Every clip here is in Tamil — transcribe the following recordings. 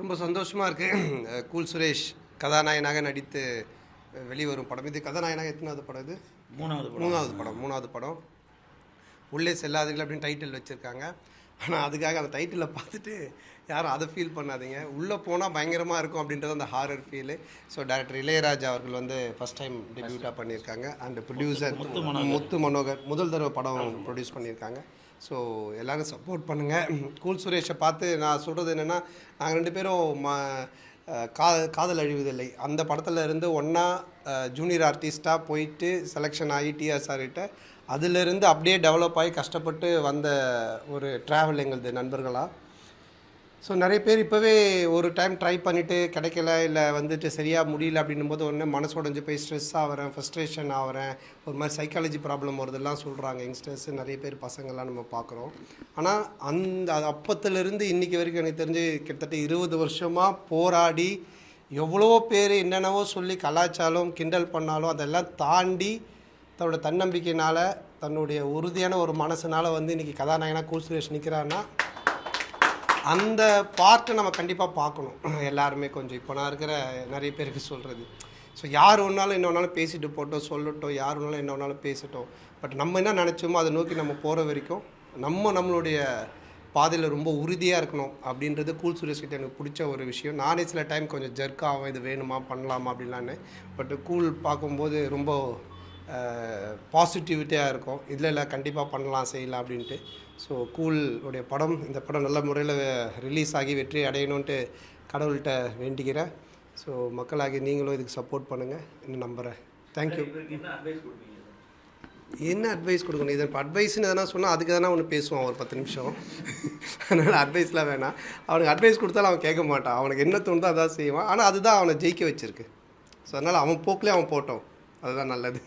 ரொம்ப சந்தோஷமாக இருக்குது கூல் சுரேஷ் கதாநாயகனாக நடித்து வெளிவரும் படம். இது கதாநாயகனாக எத்தனாவது படம் இது? மூணாவது மூணாவது படம் மூணாவது படம். உள்ளே செல்லாதீர்கள் அப்படின்னு டைட்டில் வச்சுருக்காங்க. ஆனால் அதுக்காக அந்த டைட்டிலை பார்த்துட்டு யாரும் அதை ஃபீல் பண்ணாதீங்க. உள்ளே போனால் பயங்கரமாக இருக்கும் அப்படின்றது அந்த horror feel so director Ilaiyaraaja அவர்கள் வந்து ஃபஸ்ட் டைம் டெபியூட்டாக பண்ணியிருக்காங்க. And producer Muthu Manohar. முதல் தடவை படம் ப்ரொடியூஸ் பண்ணியிருக்காங்க. ஸோ எல்லாரும் சப்போர்ட் பண்ணுங்கள் கூல் சுரேஷை பார்த்து நான் சொல்கிறது என்னென்னா நாங்கள் ரெண்டு பேரும் ம கா காதல் அழிவதில்லை. அந்த படத்தில் இருந்து ஒன்றா ஜூனியர் ஆர்டிஸ்ட்டாக போயிட்டு செலெக்ஷன் ஆகி டிஆர்ஆர்கிட்ட அதிலிருந்து அப்படியே டெவலப் ஆகி கஷ்டப்பட்டு வந்த ஒரு ட்ராவல் எங்களது நண்பர்களாக ஸோ நிறைய பேர் இப்போவே ஒரு டைம் ட்ரை பண்ணிவிட்டு கிடைக்கல இல்லை வந்துட்டு சரியாக முடியல அப்படின்னும் போது உடனே மனசு உடஞ்சி போய் ஸ்ட்ரெஸ் ஆகிறேன் ஃப்ரஸ்ட்ரேஷன் ஆகிறேன் ஒரு மாதிரி சைக்காலஜி ப்ராப்ளம் வருதெல்லாம் சொல்கிறாங்க யங்ஸ்டர்ஸ் நிறைய பேர் பசங்கள்லாம் நம்ம பார்க்குறோம். ஆனால் அந்த அப்பத்துலேருந்து இன்றைக்கி வரைக்கும் எனக்கு தெரிஞ்சு கிட்டத்தட்ட இருபது வருஷமாக போராடி எவ்வளோ பேர் என்னென்னவோ சொல்லி கலாச்சாரம் கிண்டல் பண்ணாலும் அதெல்லாம் தாண்டி தன்னோட தன்னம்பிக்கையினால் தன்னுடைய உறுதியான ஒரு மனசுனால் வந்து இன்றைக்கி கதாநாயகனாக கூல் சுரேஷ் நிற்கிறான்னா அந்த பார்ட்டை நம்ம கண்டிப்பாக பார்க்கணும். எல்லாருமே கொஞ்சம் இப்போ நான் இருக்கிற நிறைய பேருக்கு சொல்கிறது ஸோ யார் ஒன்றாலும் என்ன வேணாலும் பேசிட்டு போட்டோம் சொல்லட்டும். யார் ஒன்றாலும் என்ன வேணாலும் பேசட்டும். பட் நம்ம என்ன நினச்சோமோ அதை நோக்கி நம்ம போகிற வரைக்கும் நம்ம நம்மளுடைய பாதையில் ரொம்ப உறுதியாக இருக்கணும் அப்படின்றது கூல் சுரேஷ் கிட்ட எனக்கு பிடிச்ச ஒரு விஷயம். நானே சில டைம் கொஞ்சம் ஜர்க் ஆகும் இது வேணுமா பண்ணலாமா அப்படின்லான்னு பட் கூல் பார்க்கும்போது ரொம்ப பாசிட்டிவிட்டியாக இருக்கும். இதில் இல்லை கண்டிப்பாக பண்ணலாம் செய்யலாம் அப்படின்ட்டு. ஸோ கூல் உடைய படம் இந்த படம் நல்ல முறையில் ரிலீஸ் ஆகி வெற்றி அடையணுன்ட்டு கடவுள்கிட்ட வேண்டிக்கிறேன். ஸோ மக்களாகி நீங்களும் இதுக்கு சப்போர்ட் பண்ணுங்கள் இன்னும் நம்புகிறேன் தேங்க்யூ என்ன அட்வைஸ் கொடுக்கணும்? இது இப்போ அட்வைஸ்னு எதனா சொன்னால் அதுக்கு தானே ஒன்று பேசுவான் ஒரு பத்து நிமிஷம். அதனால் அட்வைஸ்லாம் வேணாம். அவனுக்கு அட்வைஸ் கொடுத்தாலும் அவன் கேட்க மாட்டான். அவனுக்கு என்ன தோணுதோ அதான் செய்வான். ஆனால் அதுதான் அவனை ஜெயிக்க வச்சிருக்கு. ஸோ அதனால் அவன் போக்கிலே அவன் போட்டோம். அதுதான் நல்லது.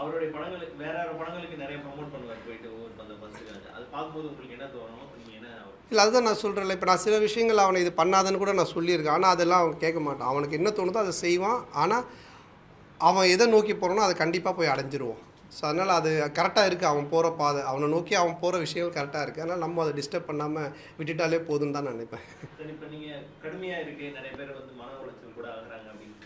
அவருடைய படங்களுக்கு வேற வேற படங்களுக்கு நிறைய ப்ரோமோட் பண்ணுவார் போயிட்டு ஒவ்வொரு அந்த பஸ்ஸுக்கு அது பார்க்கும்போது உங்களுக்கு என்ன தோணும்? என்ன இல்லை அதுதான் நான் சொல்கிறேன்ல இப்போ நான் சில விஷயங்கள் அவனை இது பண்ணாதன்னு கூட நான் சொல்லியிருக்கேன். ஆனால் அதெல்லாம் அவன் கேட்க மாட்டான். அவனுக்கு என்ன தோணுதோ அதை செய்வான். ஆனால் அவன் எதை நோக்கி போகிறானோ அதை கண்டிப்பாக போய் அடைஞ்சிருவான். ஸோ அதனால் அது கரெக்டாக இருக்குது அவன் போகிற பாதை அவனை நோக்கி அவன் போகிற விஷயங்கள் கரெக்டாக இருக்குது அதனால் நம்ம அதை டிஸ்டர்ப் பண்ணாமல் விட்டுட்டாலே போதும்னு தான் நினைப்பேன். இப்போ நீங்க கடுமையா இருக்கு. நிறைய பேர் வந்து மன உளைச்சல் கூட ஆகுறாங்க அப்படின்னு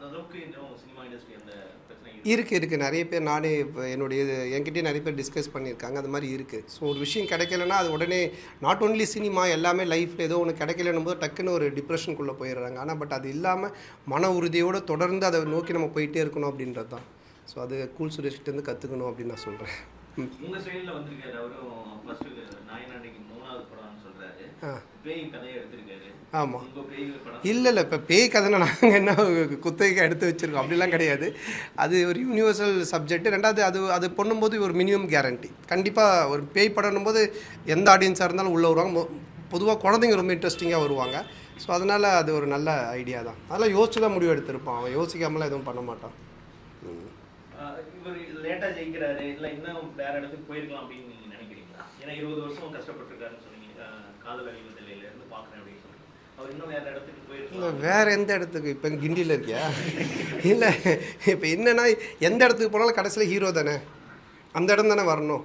அந்த அளவுக்கு இன்னும் சினிமா இண்டஸ்ட்ரி அந்த பிரச்சனை இருக்கு. இருக்குது இருக்குது நிறைய பேர் நானே இப்போ என்னுடைய என்கிட்டயே நிறைய பேர் டிஸ்கஸ் பண்ணியிருக்காங்க. அந்த மாதிரி இருக்குது ஸோ ஒரு விஷயம் கிடைக்கலன்னா அது உடனே நாட் ஒன்லி சினிமா எல்லாமே லைஃப்பில் ஏதோ ஒன்று கிடைக்கலன்னும் போது டக்குன்னு ஒரு டிப்ரெஷனுக்குள்ளே போயிடுறாங்க. ஆனால் பட் அது இல்லாமல் மன உறுதியோடு தொடர்ந்து அதை நோக்கி நம்ம போயிட்டே இருக்கணும் அப்படின்றது தான். ஸோ அது கூல் சுரேஷ்கிட்டேருந்து கற்றுக்கணும் அப்படின்னு நான் சொல்கிறேன் வந்திருக்காரு அவரும் ஆமாம் இல்லை இல்லை இப்போ பேய் கதைனா நாங்கள் என்ன குத்தகைக்கு எடுத்து வச்சுருக்கோம். அப்படிலாம் கிடையாது. அது ஒரு யூனிவர்சல் சப்ஜெக்ட் ரெண்டாவது அது அது பண்ணும்போது ஒரு மினிமம் கேரண்டி கண்டிப்பாக ஒரு பேய் படம்னும் போது எந்த ஆடியன்ஸாக இருந்தாலும் உள்ளே வருவாங்க. பொதுவாக குழந்தைங்க ரொம்ப இன்ட்ரெஸ்டிங்காக வருவாங்க. ஸோ அதனால் அது ஒரு நல்ல ஐடியா தான். அதெல்லாம் யோசிச்சு தான் முடிவு எடுத்திருப்பான். அவன் யோசிக்காமலாம் எதுவும் பண்ண மாட்டான். ம். ஆஹ் இவர் லேட்டா ஜெயிக்கிறாரு. இல்ல இன்னும் வேற இடத்துக்கு போயிருக்கலாம் அப்படின்னு நீங்க நினைக்கிறீங்களா? ஏன்னா இருபது வருஷம் கஷ்டப்பட்டிருக்காருன்னு சொன்னீங்க. காதல் அப்படின்னு வேற இல்லை எந்த இடத்துக்கு? இப்போ கிண்டியில் இருக்கியா? இல்லை இப்போ என்னன்னா எந்த இடத்துக்கு போனாலும் கடைசியில் ஹீரோ தானே? அந்த இடம் தானே வரணும்.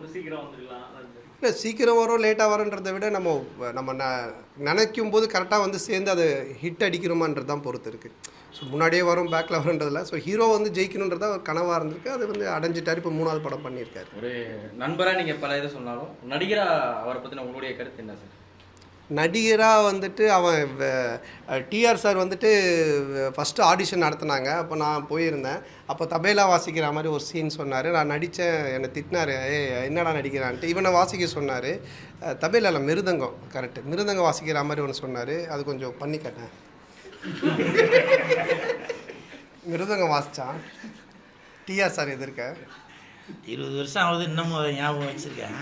இல்லை சீக்கிரம் வரும் லேட்டாக வரும்ன்றதை விட நம்ம நம்ம ந நினைக்கும் போது கரெக்டாக வந்து சேர்ந்து அது ஹிட் அடிக்கிறோமான்றது தான் பொறுத்து இருக்குது ஸோ முன்னாடியே வரும் பேக்கில் வரும்ன்றதில்ல ஸோ ஹீரோ வந்து ஜெயிக்கணுன்றதா ஒரு கனவாக இருந்திருக்கு. அது வந்து அடைஞ்சிட்டாரு. இப்போ மூணாவது படம் பண்ணியிருக்காரு. ஒரு நண்பரா நீங்க பல இதை சொன்னாலும் நடிகரா அவரை பத்தின உங்களுடைய கருத்து என்ன சார்? நடிகராக வந்துட்டு அவன் டிஆர் சார் வந்துட்டு ஃபஸ்ட்டு ஆடிஷன் நடத்துனாங்க. அப்போ நான் போயிருந்தேன். அப்போ தபேலா வாசிக்கிற மாதிரி ஒரு சீன் சொன்னார். நான் நடித்தேன் என்னை திட்டினார். ஏ என்னடா நடிக்கிறான்ட்டு? இவனை வாசிக்க சொன்னார். தபேலாவில் மிருதங்கம் கரெக்டு மிருதங்கம் வாசிக்கிற மாதிரி ஒன்று சொன்னார். அது கொஞ்சம் பண்ணி கேட்டேன் மிருதங்கம் வாசித்தான் டிஆர் சார் எதிர்க்க. இருபது வருஷம் ஆகுது. இன்னமும் ஞாபகம் வச்சுருக்கேன்.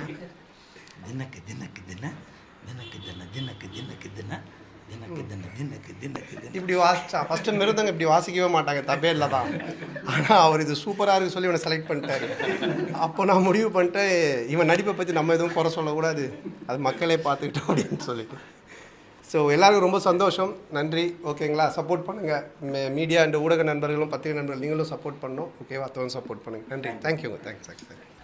தினக்கு தினக்கு தின. தினக்கு தின தினக்கு தினக்கு தின தினக்கு தின தினக்கு தினக்கு தின. இப்படி வாசிச்சான் ஃபஸ்ட்டு மிருதங்கம் இப்படி வாசிக்கவே மாட்டாங்க தபேலில் தான். ஆனால் அவர் இது சூப்பராக இருக்கு சொல்லி இவனை செலக்ட் பண்ணிட்டாரு. அப்போ நான் முடிவு பண்ணிட்டு இவன் நடிப்பை பற்றி நம்ம எதுவும் குறை சொல்லக்கூடாது. அது மக்களே பார்த்துக்கிட்டோம் அப்படின்னு சொல்லிட்டு. ஸோ எல்லாருக்கும் ரொம்ப சந்தோஷம். நன்றி. ஓகேங்களா சப்போர்ட் பண்ணுங்கள் மீடியா அண்ட் ஊடக நண்பர்களும் பத்திரிகை நண்பர்கள் நீங்களும் சப்போர்ட் பண்ணணும். ஓகேவா அத்தவங்க சப்போர்ட் பண்ணுங்கள் நன்றி. தேங்க்யூங்க தேங்க்ஸ் தேங்க்ஸ்